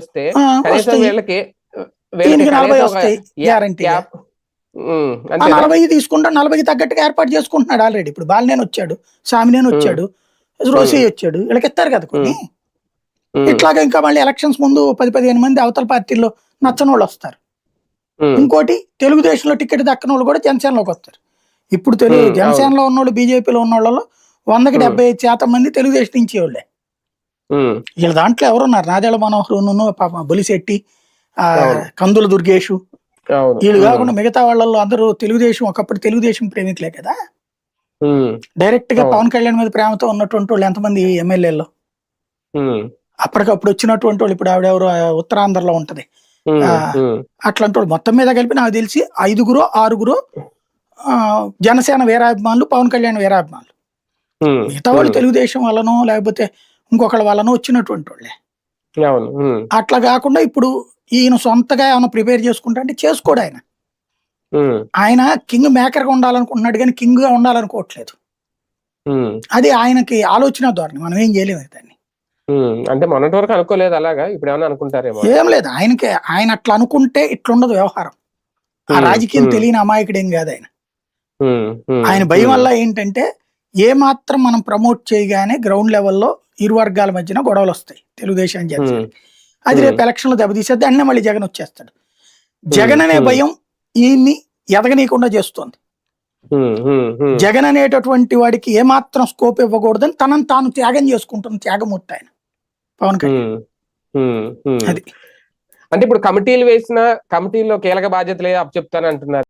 వస్తే కనీసం. వీళ్ళకి నలభై? నలభై తీసుకుంటా నలభైకి తగ్గట్టుగా ఏర్పాటు చేసుకుంటున్నాడు ఆల్రెడీ ఇప్పుడు బాలినేని వచ్చాడు సామినేని వచ్చాడు రోసి వచ్చాడు వీళ్ళకి ఇస్తారు కదా కొన్ని. ఇట్లాగా ఇంకా మళ్ళీ ఎలక్షన్స్ ముందు పది పదిహేను మంది అవతల పార్టీల్లో నచ్చని వాళ్ళు వస్తారు. ఇంకోటి తెలుగుదేశంలో టికెట్ దక్కని వాళ్ళు కూడా జనసేనలోకి వస్తారు. ఇప్పుడు తెలుగు జనసేనలో ఉన్నోళ్ళు బీజేపీలో ఉన్న వాళ్ళలో వందకి. డెబ్బై ఐదు శాతం మంది తెలుగుదేశం నుంచి వాళ్ళే. వీళ్ళ దాంట్లో ఎవరున్నారు? నాదేళ్ళ మనోహర్ పాప బొలిశెట్టి. కందుల దుర్గేషు. వీళ్ళు కాకుండా మిగతా వాళ్ళల్లో అందరూ తెలుగుదేశం ఒకప్పుడు తెలుగుదేశం ప్రేమికులే కదా? డైరెక్ట్గా. పవన్ కళ్యాణ్ మీద ప్రేమతో ఉన్నటువంటి వాళ్ళు ఎంతమంది ఎమ్మెల్యేలో అప్పటికప్పుడు వచ్చినటువంటి వాళ్ళు ఇప్పుడు ఆవిడెవరు ఉత్తరాంధ్రలో ఉంటది. అట్లాంటి వాళ్ళు మొత్తం మీద కలిపి నాకు తెలిసి ఐదుగురు ఆరుగురు ఆ, జనసేన వీరాభిమానులు పవన్ కళ్యాణ్ వీరాభిమానులు. మిగతా వాళ్ళు తెలుగుదేశం వల్లనో లేకపోతే ఇంకొకళ్ళ వల్లనో వచ్చినటువంటి వాళ్ళే. అట్లా కాకుండా ఇప్పుడు ఈయన సొంతగా ఏమైనా ప్రిపేర్ చేసుకుంటా అంటే చేసుకోడు ఆయన. ఆయన కింగ్ మేకర్గా ఉండాలనుకుంటున్నాడు కానీ కింగ్గా ఉండాలనుకోవట్లేదు అది ఆయనకి ఆలోచన ధోరణి. మనం ఏం చేయలేము దాన్ని. అంటే మొన్నటి వరకు అనుకోలేదు అలాగా? ఇప్పుడు ఏమైనా అనుకుంటారేమో. ఏం లేదు. ఆయనకి ఆయన అట్లా అనుకుంటే ఇట్లుండదు వ్యవహారం. ఆ రాజకీయం తెలియని అమాయకుడేం కాదు ఆయన. ఆయన భయం వల్ల ఏంటంటే ఏ మాత్రం మనం ప్రమోట్ చేయగానే గ్రౌండ్ లెవెల్లో ఇరు వర్గాల మధ్యన గొడవలు వస్తాయి. తెలుగుదేశం జనసేన అది రేపు ఎలక్షన్లో దెబ్బతీసేది అన్నీ మళ్ళీ జగన్ వచ్చేస్తాడు. జగన్ అనే. భయం ఈయన్ని ఎదగనీయకుండా చేస్తుంది. జగన్ అనేటటువంటి వాడికి ఏమాత్రం స్కోప్ ఇవ్వకూడదని తనను తాను త్యాగం చేసుకుంటున్న త్యాగమూర్తి ఆయన. పవన్ కళ్యాణ్. అది. అంటే ఇప్పుడు కమిటీలు వేసిన కమిటీలో కీలక బాధ్యతలే అప్పచెప్తాను అంటున్నారు